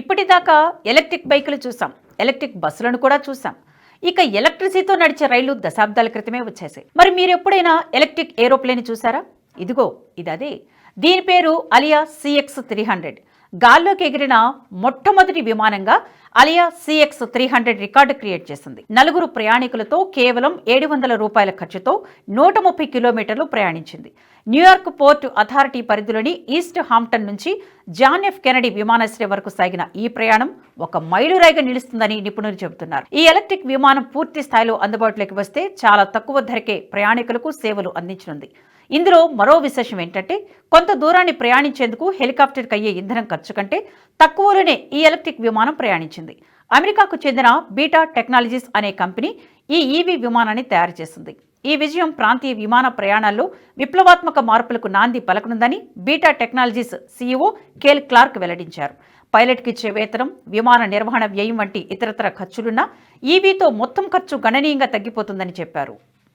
ఇప్పటిదాకా ఎలక్ట్రిక్ బైకులు చూసాం. ఎలక్ట్రిక్ బస్సులను కూడా చూసాం. ఇక ఎలక్ట్రిసిటీతో నడిచే రైళ్ళు దశాబ్దాల క్రితమే వచ్చేసాయి. మరి మీరు ఎప్పుడైనా ఎలక్ట్రిక్ ఏరోప్లేన్ చూసారా? ఇదిగో ఇది అదే దీని పేరు అలియా సిఎక్స్ త్రీ హండ్రెడ్. గాల్లోకి ఎగిరిన మొట్టమొదటి విమానంగా Alia CX three hundred record create చేసింది. నలుగురు ప్రయాణికులతో కేవలం ఏడు వందల రూపాయల ఖర్చుతో నూట ముప్పై కిలోమీటర్లు ప్రయాణించింది. న్యూయార్క్ పోర్ట్ అథారిటీ పరిధిలోని ఈస్ట్ హాంప్టన్ నుంచి జాన్ ఎఫ్ కెనడీ విమానాశ్రయం వరకు సాగిన ఈ ప్రయాణం ఒక మైలురాయిగా నిలుస్తుందని నిపుణులు చెబుతున్నారు. ఈ ఎలక్ట్రిక్ విమానం పూర్తి స్థాయిలో అందుబాటులోకి వస్తే చాలా తక్కువ ధరకే ప్రయాణికులకు సేవలు అందించనుంది. ఇందులో మరో విశేషం ఏంటంటే కొంత దూరాన్ని ప్రయాణించేందుకు హెలికాప్టర్కి అయ్యే ఇంధనం ఖర్చు కంటే తక్కువలోనే ఈ ఎలక్ట్రిక్ విమానం ప్రయాణించింది. అమెరికాకు చెందిన బీటా టెక్నాలజీస్ అనే కంపెనీ ఈ ఈవీ విమానాన్ని తయారు చేసింది. ఈ విజయం ప్రాంతీయ విమాన ప్రయాణాల్లో విప్లవాత్మక మార్పులకు నాంది పలకనుందని Beta Technologies CEO Kyle Clark వెల్లడించారు. పైలట్కి ఇచ్చే వేతనం విమాన నిర్వహణ వ్యయం వంటి ఇతరతర ఖర్చులున్నా ఈవీతో మొత్తం ఖర్చు గణనీయంగా తగ్గిపోతుందని చెప్పారు.